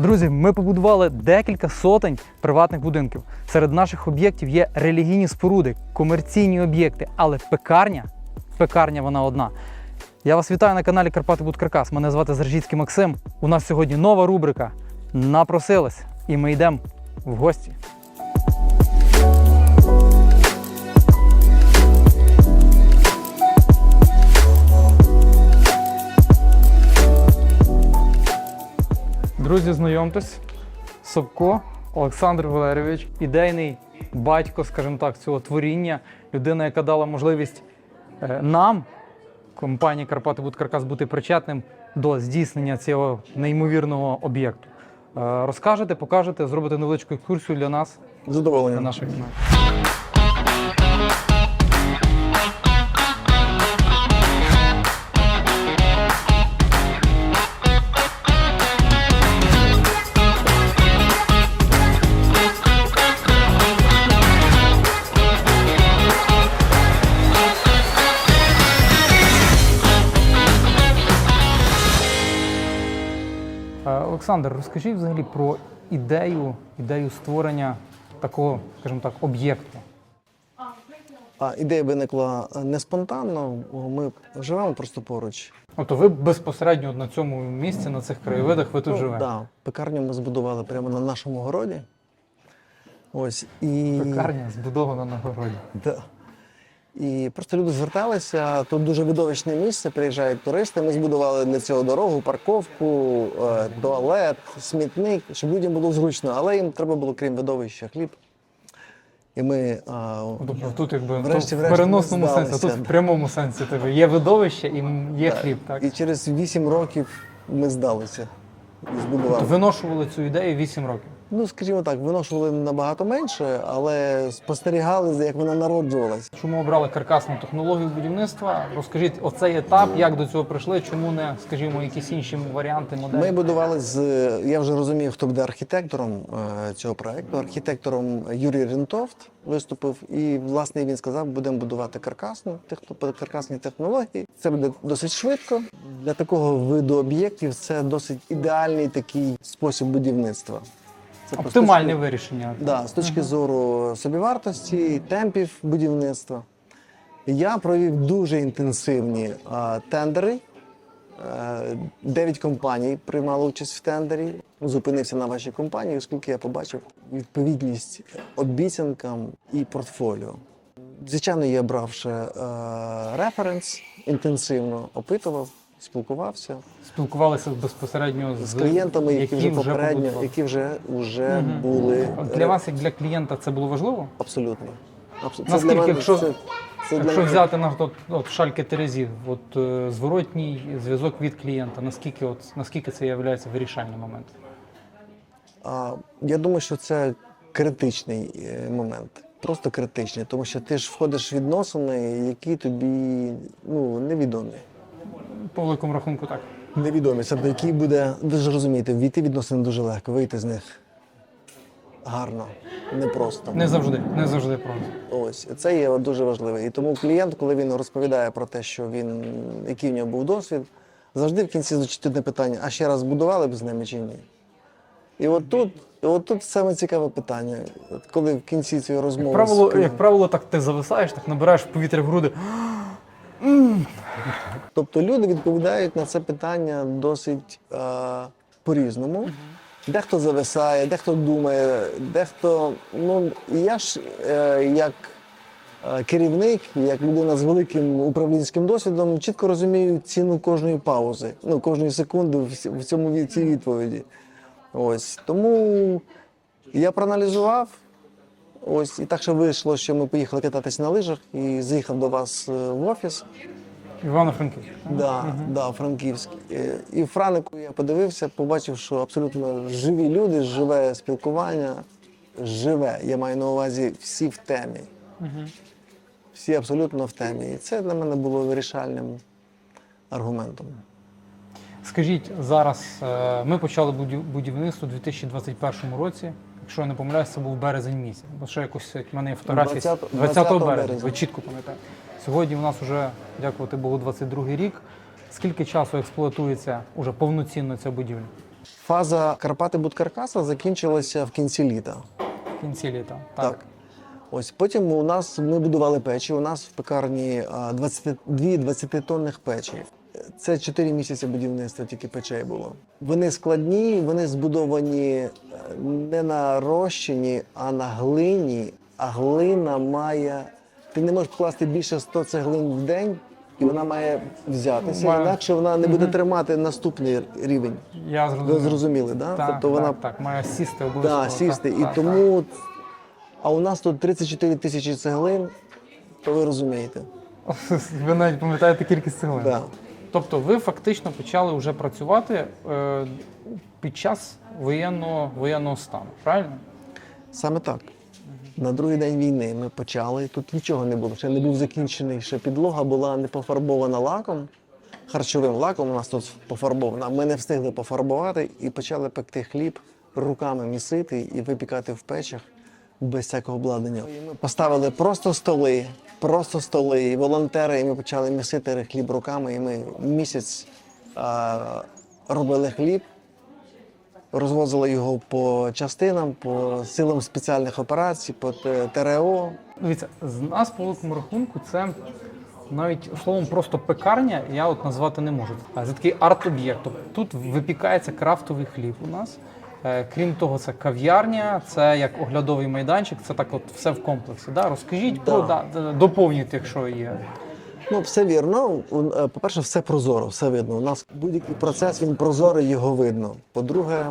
Друзі, ми побудували декілька сотень приватних будинків. Серед наших об'єктів є релігійні споруди, комерційні об'єкти, але пекарня, пекарня вона одна. Я вас вітаю на каналі Карпати Будкаркас. Мене звати Заржіцький Максим. У нас сьогодні нова рубрика Напросилась. І ми йдемо в гості. Друзі, знайомтесь, Собко Олександр Валерійович, ідейний батько, скажімо так, цього творіння, людина, яка дала можливість е, нам, компанії Карпати Будкаркас, бути причетним до здійснення цього неймовірного об'єкту. Е, Розкажете, покажете, зробите невеличку екскурсію для нас, для Задоволення. наших Олександр, розкажіть взагалі про ідею, ідею створення такого, скажімо так, об'єкту. А ідея виникла не спонтанно. Ми живемо просто поруч. Тобто ви безпосередньо на цьому місці, на цих краєвидах, ви тут Ну, живете. Да, пекарню ми збудували прямо на нашому городі. Ось і Пекарня збудована на городі. Да. І просто люди зверталися. Тут дуже видовищне місце, приїжджають туристи. Ми збудували для цього дорогу, парковку, е, туалет, смітник, щоб людям було зручно, але їм треба було, крім видовища, хліб. І ми а, Тобто тут якби Врешті- в переносному сенсі, тут в прямому сенсі тебе є видовище і є хліб, так? і через 8 років ми здалися збудували. Тобто виношували цю ідею 8 років. Ну, скажімо так, виношували набагато менше, але спостерігали, як вона народжувалась. Чому обрали каркасну технологію будівництва? Розкажіть оцей етап, як до цього прийшли, чому не, скажімо, якісь інші варіанти, моделі? Ми будували з. Я вже розумію, хто буде архітектором е, цього проекту. Архітектором Юрій Рентовт виступив, і власне він сказав, будемо будувати каркасну каркасні технології. Це буде досить швидко. Для такого виду об'єктів це досить ідеальний такий спосіб будівництва. Це просто Оптимальне вирішення. Да, з точки зору собівартості, темпів будівництва. Я провів дуже інтенсивні а, тендери. Е, Дев'ять компаній приймали участь в тендері. Зупинився на вашій компанії, оскільки я побачив відповідність обіцянкам і портфоліо. Звичайно, я брав ще е, референс інтенсивно, опитував, спілкувався Спілкувалися безпосередньо з, з клієнтами, які вже попередньо, побудували. які вже, вже Мгм. були Для вас, як для клієнта, це було важливо? Абсолютно. Абсолютно. Наскільки, якщо- це, це Якщо мене- взяти на от, от шальки Терезів, от е, зворотній зв'язок від клієнта, наскільки от наскільки це є вирішальним моментом? а, я думаю, що це критичний е, момент. Просто критичний, тому що ти ж входиш в відносини, які тобі ну, невідомі. По великому рахунку, так. Невідомі. Це який буде, ви ж розумієте, війти в відносини дуже легко, вийти з них гарно, непросто. Не завжди, не завжди просто. Ось це є дуже важливо. І тому клієнт, коли він розповідає про те, що він який в нього був досвід, завжди в кінці звучить одне питання: а ще раз будували б з ними чи ні? І от тут, і от тут саме цікаве питання. Коли в кінці цієї розмови. Як з правило, як правило, так ти зависаєш, так набираєш повітря в груди. Тобто люди відповідають на це питання досить е, по-різному. Дехто зависає, дехто думає, дехто. Ну, я ж е, як е, керівник, як людина з великим управлінським досвідом, чітко розумію ціну кожної паузи, ну, кожної секунди в в цьому від- цій відповіді. Ось. Тому я проаналізував. Ось і так що вийшло, що ми поїхали кататись на лижах і заїхав до вас е, в офіс. Івано-Франківськ. Да, да, Франківськ. І в Франику я подивився, побачив, що абсолютно живі люди, живе спілкування, живе. Я маю на увазі всі в темі. Всі абсолютно в темі. І це для мене було вирішальним аргументом. Скажіть, зараз е, ми почали будівництво у 2021 році. Якщо я не помиляюсь, це був березень місяць. Бо ще якось в мене є фотографії 20 20, 20 березня. березня. Ви чітко пам'ятаєте. Сьогодні у нас вже, дякувати Богу, 22 рік. Скільки часу експлуатується уже повноцінно ця будівля? Фаза Карпати Будкаркаса закінчилася в кінці літа. В кінці літа. Так. Ось потім у нас ми будували печі. У нас в пекарні а, 20, дві 20-тонних печі. Це 4 місяці будівництва тільки печей було. Вони складні, вони збудовані е, не на розчині, а на глині. А глина має. Ти не можеш покласти більше 100 цеглин в день, і вона має взятися. Має. Інакше вона не буде тримати наступний рівень. Я Ви зрозуміли, да? Так, тобто вона так, так, має сісти обов'язково. Да, сісти. Так, і так, тому. А у нас тут 34 тисячі цеглин, то ви розумієте. так. Ви навіть пам'ятаєте кількість цеглин. Да. Тобто ви фактично почали вже працювати е, під час воєнного, воєнного стану, правильно? Саме так. На другий день війни ми почали. Тут нічого не було. Ще не був закінчений. Ще підлога була не пофарбована лаком. Харчовим лаком у нас тут пофарбована. Ми не встигли пофарбувати і почали пекти хліб, руками місити і випікати в печах без всякого обладнання. Ми поставили просто столи, просто столи, і волонтери, і ми почали місити хліб руками. І ми місяць а, робили хліб, розвозили його по частинам, по силам спеціальних операцій, по ТРО. Дивіться, з нас по великому рахунку це навіть словом просто пекарня, я от назвати не можу. Це такий арт-об'єкт. Тобто Тут випікається крафтовий хліб у нас. Е, Крім того, це кав'ярня, це як оглядовий майданчик, це так от все в комплексі. Да? Розкажіть про да, доповніть, якщо є. Ну, все вірно. Е, По-перше, все прозоро, все видно. У нас будь-який процес він прозорий, його видно. По-друге,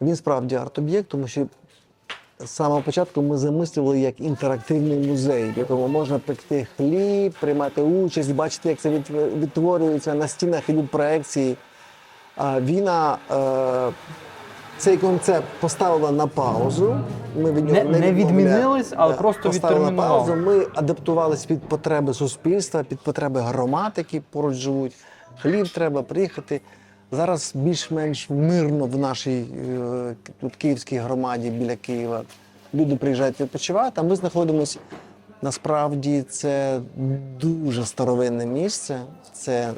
він справді арт-об'єкт, тому що з самого початку ми замислювали як інтерактивний музей, в якому можна пекти хліб, приймати участь, бачити, як це відтворюється на стінах ідуть проекції. Війна е, цей концепт поставила на паузу. Ми від нього Не- не відмінились, але просто поставили на паузу. Ми адаптувалися під потреби суспільства, під потреби громад, які поруч живуть. Хліб треба приїхати. Зараз більш-менш мирно в нашій е, тут київській громаді біля Києва. Люди приїжджають відпочивати, а ми знаходимося. Насправді це дуже старовинне місце. Це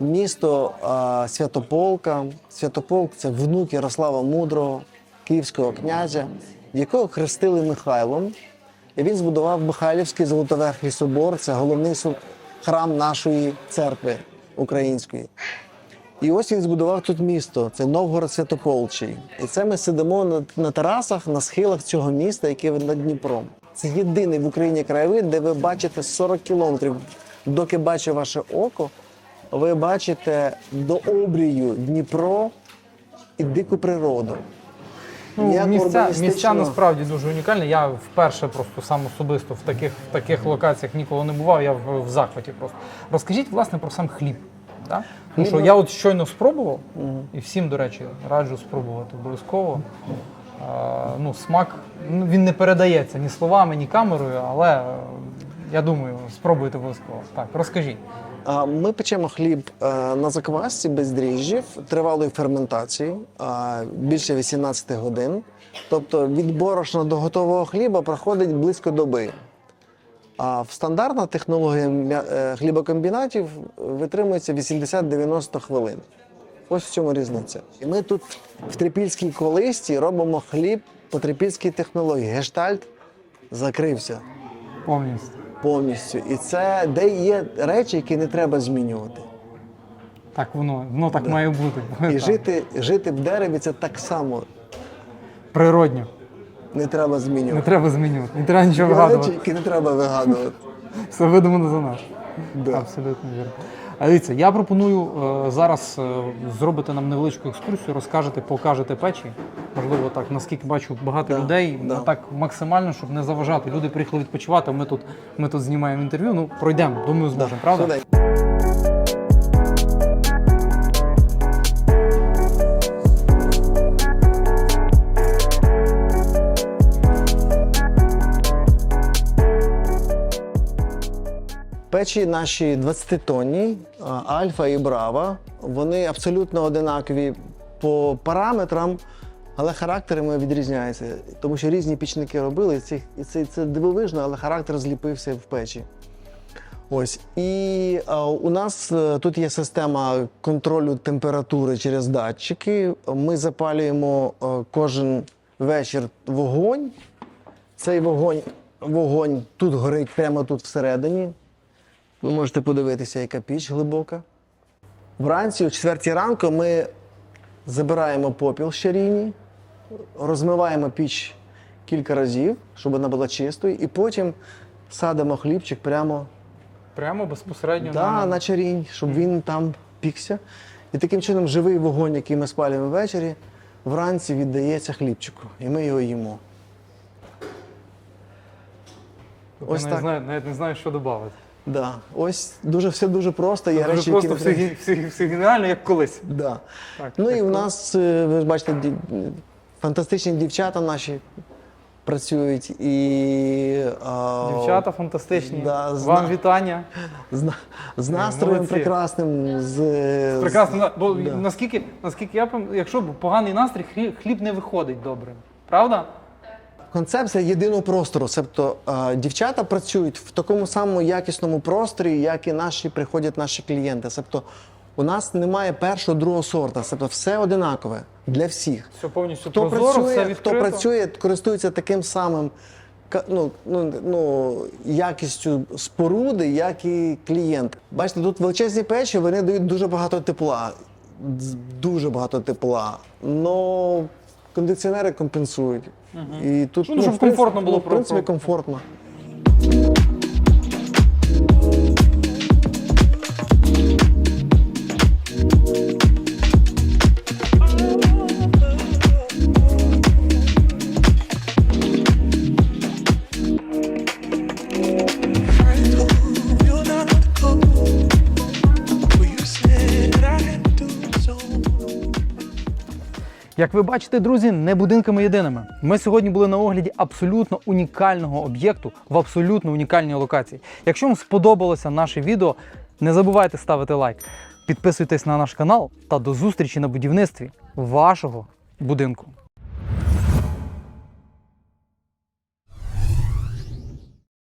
місто а, Святополка. Святополк це внук Ярослава Мудрого, київського князя, якого хрестили Михайлом. І він збудував Михайлівський Золотоверхий собор, це головний храм нашої церкви української. І ось він збудував тут місто, це Новгород Святополчий. І це ми сидимо на, на терасах, на схилах цього міста, яке над Дніпром. Це єдиний в Україні краєвид, де ви бачите 40 кілометрів. Доки бачить ваше око, ви бачите до обрію Дніпро і дику природу. Ну, Ніякого місця, місця насправді дуже унікальні. Я вперше просто сам особисто в таких, в таких локаціях ніколи не бував, я в, в захваті просто. Розкажіть, власне, про сам хліб. Да? Тому що я от щойно спробував, і всім, до речі, раджу спробувати обов'язково. Е, ну, смак ну, він не передається ні словами, ні камерою, але е, я думаю, спробуйте обов'язково. Так, розкажіть. Ми печемо хліб е, на заквасці без дріжджів тривалої ферментації більше 18 годин. Тобто від борошна до готового хліба проходить близько доби. А в стандартна технологія е, хлібокомбінатів витримується 80-90 хвилин. Ось в цьому різниця. І ми тут в трипільській колисті робимо хліб по трипільській технології. Гештальт закрився Повністю. Повністю. І це де є речі, які не треба змінювати. Так воно, воно так має бути. І жити, жити в дереві це так само Природньо. не треба Не змінювати. треба змінювати, не треба нічого Є вигадувати. речі, які не треба вигадувати. Все видумано за нас. Да. Абсолютно вірно. А дивіться, я пропоную е, зараз е, зробити нам невеличку екскурсію, розкажете, покажете печі. Можливо, так, наскільки бачу, багато Да, людей, да. ну, так максимально, щоб не заважати. Люди приїхали відпочивати, а ми тут, ми тут знімаємо інтерв'ю. Ну, пройдемо, думаю, зможемо, правда? Швиденько. Печі наші 20-тонні, альфа і брава, вони абсолютно одинакові по параметрам, але характерами відрізняються. Тому що різні пічники робили, і це, це, це дивовижно, але характер зліпився в печі. Ось і е, у нас е, тут є система контролю температури через датчики. Ми запалюємо е, кожен вечір вогонь. Цей вогонь, вогонь тут горить прямо тут всередині. Ви можете подивитися, яка піч глибока. Вранці, о 4 ранку, ми забираємо попіл з розмиваємо піч кілька разів, щоб вона була чистою, і потім садимо хлібчик прямо Прямо безпосередньо да, на... на чарінь, щоб він там пікся. І таким чином живий вогонь, який ми спалюємо ввечері, вранці віддається хлібчику, і ми його їмо. Тобто ось я так. навіть, знаю, навіть не знаю, що додати. Да. Ось дуже все дуже просто. Є Дуже речі, просто які все, не гі- все, все геніально, як колись. Да. Так, Ну і як в нас, е, ви ж бачите, ді- фантастичні дівчата наші працюють і а, Дівчата фантастичні. да, Вам вітання. з, з настроєм молодці. прекрасним. З, з- Прекрасно. Бо да. наскільки, наскільки я пам'ятаю, якщо поганий настрій, хліб, хліб не виходить добре. Правда? Концепція єдиного простору. Тобто е, дівчата працюють в такому самому якісному просторі, як і наші приходять наші клієнти. Тобто у нас немає першого, другого сорта. Тобто все одинакове для всіх. Все повністю Хто прозоро, все працює, відкрито. хто працює, користується таким самим ну, ну, ну, якістю споруди, як і клієнт. Бачите, тут величезні печі, вони дають дуже багато тепла. Дуже багато тепла. Но кондиціонери компенсують. І тут, Ну, щоб в принципі- комфортно було ну, в принципі, комфортно. Як ви бачите, друзі, не будинками єдиними. Ми сьогодні були на огляді абсолютно унікального об'єкту в абсолютно унікальній локації. Якщо вам сподобалося наше відео, не забувайте ставити лайк, підписуйтесь на наш канал та до зустрічі на будівництві вашого будинку.